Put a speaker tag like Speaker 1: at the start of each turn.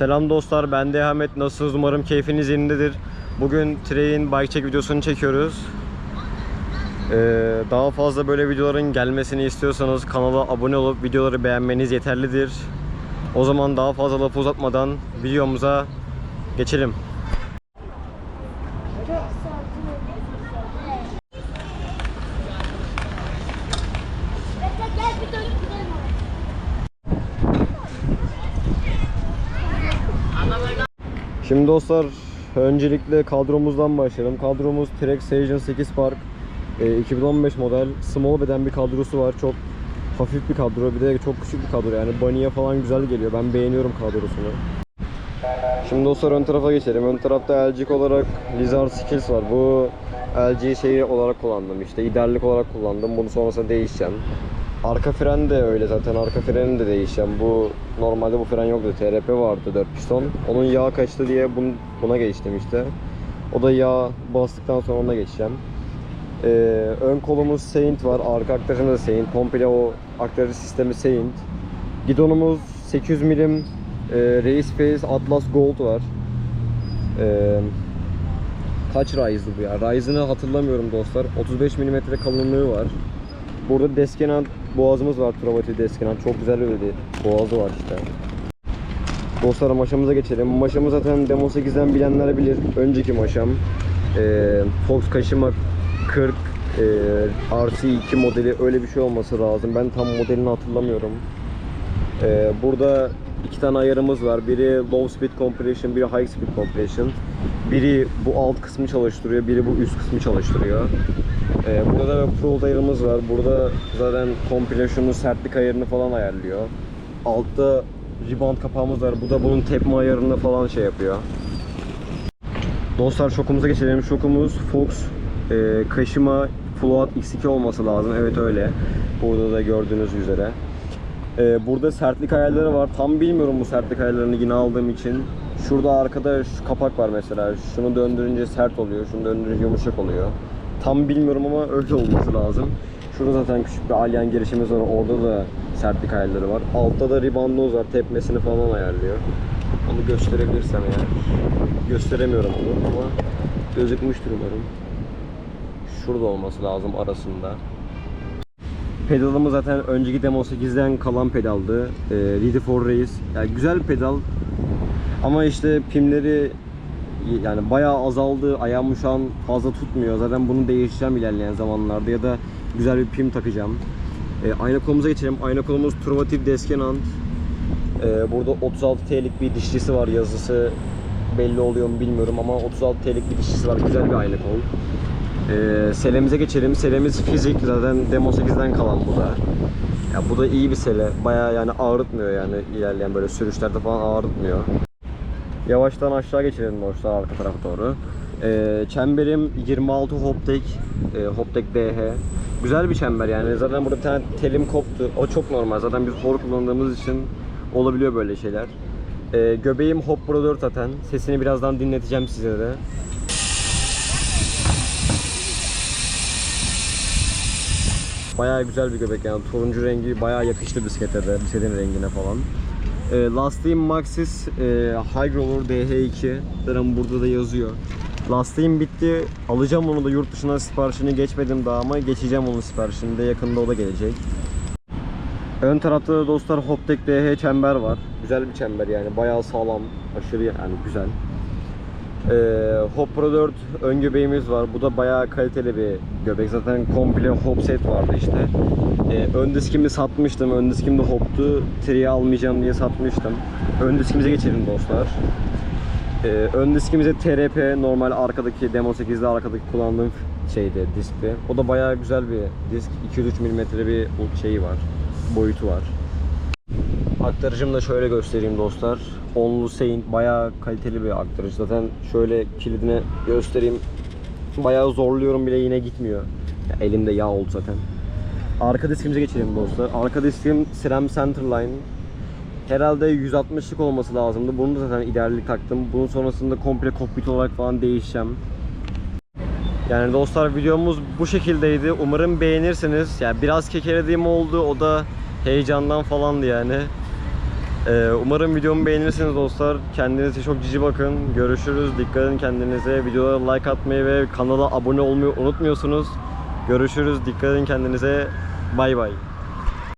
Speaker 1: Selam dostlar, ben de Ahmet. Nasılsınız? Umarım keyfiniz yerindedir. Bugün Train Bike Check videosunu çekiyoruz. Ee, daha fazla böyle videoların gelmesini istiyorsanız kanala abone olup videoları beğenmeniz yeterlidir. O zaman daha fazla lafı uzatmadan videomuza geçelim. Şimdi dostlar öncelikle kadromuzdan başlayalım. Kadromuz Trek Station 8 Park. Ee, 2015 model small beden bir kadrosu var. Çok hafif bir kadro. Bir de çok küçük bir kadro. Yani Bunny'e falan güzel geliyor. Ben beğeniyorum kadrosunu. Şimdi dostlar ön tarafa geçelim. Ön tarafta LG olarak Lizard Skills var. Bu LG şeyi olarak kullandım. İşte ideallik olarak kullandım. Bunu sonrasında değişeceğim. Arka fren de öyle zaten. Arka freni de değişeceğim. Bu normalde bu fren yoktu. TRP vardı 4 piston. Onun yağ kaçtı diye bun- buna geçtim işte. O da yağ bastıktan sonra ona geçeceğim. Ee, ön kolumuz Saint var. Arka aktarıcımız da Saint. Komple o aktarıcı sistemi Saint. Gidonumuz 800 milim e, Race Face Atlas Gold var. Ee, kaç Rise'dı bu ya? Rise'ını hatırlamıyorum dostlar. 35 mm kalınlığı var. Burada deskenant boğazımız var. Travati deskenant. Çok güzel bir boğazı var işte. Dostlar maşamıza geçelim. Maşamı zaten Demo 8'den bilenler bilir. Önceki maşam. Ee, Fox Kaşıma 40 e, RC2 modeli öyle bir şey olması lazım. Ben tam modelini hatırlamıyorum. Ee, burada iki tane ayarımız var. Biri low speed compression, biri high speed compression. Biri bu alt kısmı çalıştırıyor, biri bu üst kısmı çalıştırıyor. Ee, burada da Pro ayarımız var. Burada zaten compression'un sertlik ayarını falan ayarlıyor. Altta rebound kapağımız var. Bu da bunun tepme ayarını falan şey yapıyor. Dostlar şokumuza geçelim. Şokumuz Fox e, Kaşıma Float X2 olması lazım. Evet öyle. Burada da gördüğünüz üzere. E, burada sertlik ayarları var. Tam bilmiyorum bu sertlik ayarlarını yine aldığım için. Şurada arkada şu kapak var mesela. Şunu döndürünce sert oluyor. Şunu döndürünce yumuşak oluyor. Tam bilmiyorum ama öyle olması lazım. Şurada zaten küçük bir alyan girişimiz var. Orada da sertlik ayarları var. Altta da ribandoz var. Tepmesini falan ayarlıyor. Onu gösterebilirsem eğer. Gösteremiyorum onu ama gözükmüştür umarım. Şurada olması lazım arasında. Pedalımız zaten önceki Demo 8'den kalan pedaldı. Ee, Ready for Race. Yani güzel bir pedal. Ama işte pimleri yani bayağı azaldı. Ayağım şu an fazla tutmuyor. Zaten bunu değişeceğim ilerleyen zamanlarda ya da güzel bir pim takacağım. Ee, ayna kolumuza geçelim. Ayna kolumuz Truvativ Deskenant. Ee, burada 36 T'lik bir dişlisi var yazısı belli oluyor mu bilmiyorum ama 36 T'lik bir dişlisi var güzel bir ayna kol. Ee, selemize geçelim. Selemiz fizik zaten Demo 8'den kalan bu da. Ya bu da iyi bir sele. Bayağı yani ağrıtmıyor yani ilerleyen böyle sürüşlerde falan ağrıtmıyor. Yavaştan aşağı geçelim dostlar arka tarafa doğru. Ee, çemberim 26 Hoptek, e, Hoptek DH. Güzel bir çember yani. Zaten burada bir tane telim koptu. O çok normal. Zaten biz hor kullandığımız için olabiliyor böyle şeyler. Ee, göbeğim Hop Pro 4 zaten. Sesini birazdan dinleteceğim size de. Bayağı güzel bir göbek yani turuncu rengi bayağı yakıştı bisiklete de bisikletin rengine falan. E, lastiğim Maxxis e, High Roller DH2 zaten burada da yazıyor. Lastiğim bitti. Alacağım onu da yurt dışına siparişini geçmedim daha ama geçeceğim onun siparişini de yakında o da gelecek. Ön tarafta da dostlar Hoptek DH çember var. Güzel bir çember yani bayağı sağlam, aşırı yani güzel. Ee, Hop Pro 4 ön göbeğimiz var. Bu da bayağı kaliteli bir göbek. Zaten komple hop set vardı işte. Ee, ön diskimi satmıştım. Ön diskim de hoptu. Tri'yi almayacağım diye satmıştım. Ön diskimize geçelim dostlar. Ee, ön diskimize TRP normal arkadaki Demo 8'de arkadaki kullandığım şeydi diskti. O da bayağı güzel bir disk. 203 mm bir şeyi var. Boyutu var. Aktarıcımı da şöyle göstereyim dostlar. Onlu Saint bayağı kaliteli bir aktarıcı. Zaten şöyle kilidini göstereyim. Bayağı zorluyorum bile yine gitmiyor. Ya elimde yağ oldu zaten. Arka diskimize geçelim dostlar. Arka diskim SRAM Centerline. Herhalde 160'lık olması lazımdı. Bunu da zaten ideallik taktım. Bunun sonrasında komple kokpit olarak falan değişeceğim. Yani dostlar videomuz bu şekildeydi. Umarım beğenirsiniz. Yani biraz kekelediğim oldu. O da heyecandan falandı yani. Ee, umarım videomu beğenirsiniz dostlar. Kendinize çok cici bakın. Görüşürüz. Dikkat edin kendinize. Videolara like atmayı ve kanala abone olmayı unutmuyorsunuz. Görüşürüz. Dikkat edin kendinize. Bay bay.